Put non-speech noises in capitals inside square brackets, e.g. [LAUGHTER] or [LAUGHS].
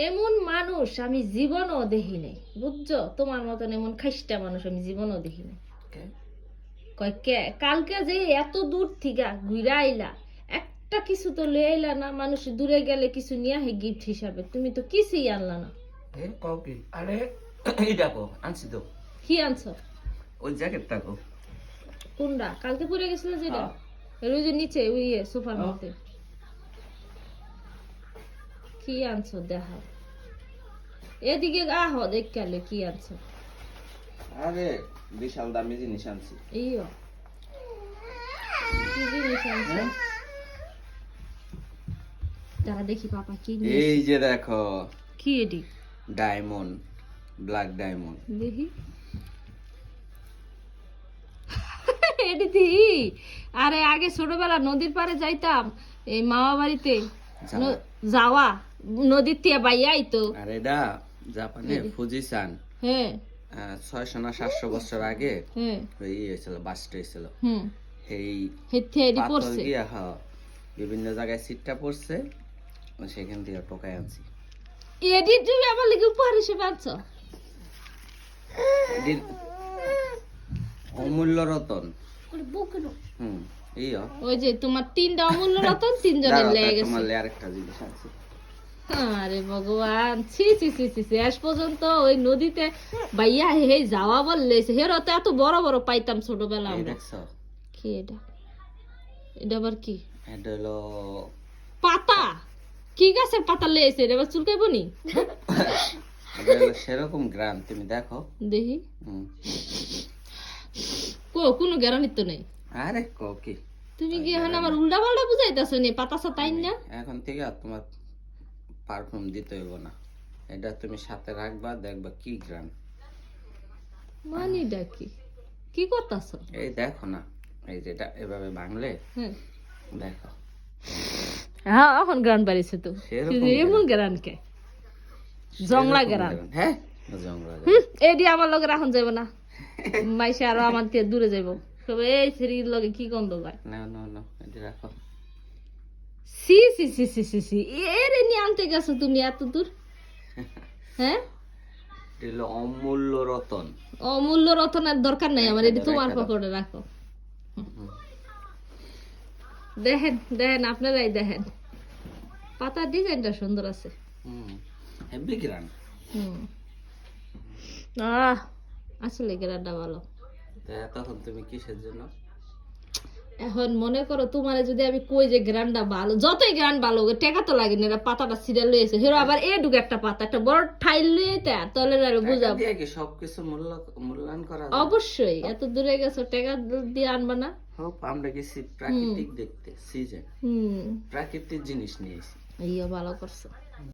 এমন মানুষ আমি জীবনও দেখি নাই। বুঝছ? তোমার মতন এমন খাইস্টা মানুষ আমি জীবনও দেখি নাই। কয় কে? কালকে যে এত দূর থেকে ঘুরে আইলা একটা কিছু তো লয়ে আইলা না মানুষ দূরে গেলে কিছু নিয়ে আহে গিফট হিসাবে। তুমি তো কিছুই আনলা না। কও কি? আরে এই দেখো আনছি তো। কি আনছো? ওই জ্যাকেটটা কো কোনটা? কালকে পরে গেছিল যেটা? হ্যাঁ। যে নিচে ওই ইয়ে, সোফার হ্যাঁ। মধ্যে। কি আনছো দেখাও। এদিকে আহ দেখ গেলে কি আনছো আরে বিশাল দামি জিনিস আনছি। ইয়ো। কি জিনিস আনছো? হ্যাঁ? দাঁড়া দেখি পাপা কি এই যে দেখো। কি এডি ডায়মন্ড ব্ল্যাক ডায়মন্ড। দেখি। [LAUGHS] আরে আগে ছোটবেলা নদীর পাড়ে যাইতাম এই মামা বাড়িতে যাওয়া। নদীর দিয়ে বাইয়া আইতো। আর এটা জাপানে ফুজিসান হ্যাঁ। ছয়শো না সাতশো বছর আগে হ্যাঁ। ওই ইয়ে হয়েছিল বাস্ট পাথর হ্যাঁ বিভিন্ন জায়গায় সিটটা পড়ছে সেখান থেকে টোকাই আনছি। এডি তুমি আমার লিগে উপহার হিসেবে আনছো? অমূল্য রতন। হুম এই ওই যে তোমার তিনটা অমূল্য রতন তিনজনের দাঁড়াও, লেগে গেছে। তোমার লে আরেকটা জিনিস আছে। আরে ভগবান ছি ছি ছি ছি শেষ পর্যন্ত ওই নদীতে বাইয়া হে যাওয়া বললে হেরো তো এত বড় বড় পাইতাম ছোটবেলা আমরা। কি এটা? এটা আবার কি? পাতা। কি গাছের পাতা লেয়েছে রে এবার চুলকাইব নি? সেরকম গ্রাম তুমি দেখো। দেখি। কো কোনো গ্যারান্টি তো নেই। আরে কও কি? তুমি কি এখন আমার উল্টা পাল্টা বুঝাইতেছো নি? পাতা সাতাইন না? এখন থেকে আর তোমার পারফিউম দিতে হইব না। এটা তুমি সাথে রাখবা দেখবা কি গ্রাম মানি ডাকি কি করতাছ? এই দেখো না এই যেটা এভাবে ভাঙলে হ্যাঁ। দেখো। হ্যাঁ এখন গ্রান বাড়িছে তো। এমন গ্রান কে? জংলা গ্রান। হ্যাঁ জংলা এডি আমার লগে রাখন যাইব না। মাইসে আরও আমার থেকে দূরে যাইব। তবে এই সেরির লগে কি গন্ধ পায়? না না না এটা রাখো। C C C C C C এর নিয়ে আনতে গেছো তুমি এত দূর হ্যাঁ এটা অমূল্য রতন অমূল্য রতনের দরকার নাই আমার এটি তোমার পকেটে রাখো দেখেন দেখেন আপনারাই দেখেন পাতার ডিজাইনটা সুন্দর আছে হুম হেভি হুম আহ আসলে গ্রানটা ভালো তখন তুমি কিসের জন্য এখন মনে করো তোমার যদি আমি কই যে গ্রানটা ভালো যতই গ্রান ভালো হোক, টেকা তো লাগে না পাতাটা সিরিয়াল লয়েছে হেরো আবার এ ঢুকে একটা পাতা একটা বড় ঠাইল লয়ে তা তাহলে আর বুঝাবো। সবকিছু মূল্য মূল্যায়ন করা অবশ্যই এত দূরে গেছো টাকা দিয়ে আনবা না। হোক আমরা গেছি প্রাকৃতিক দেখতে সিজন হুম। প্রাকৃতিক জিনিস নিয়েছি ইয়ে ভালো করছ।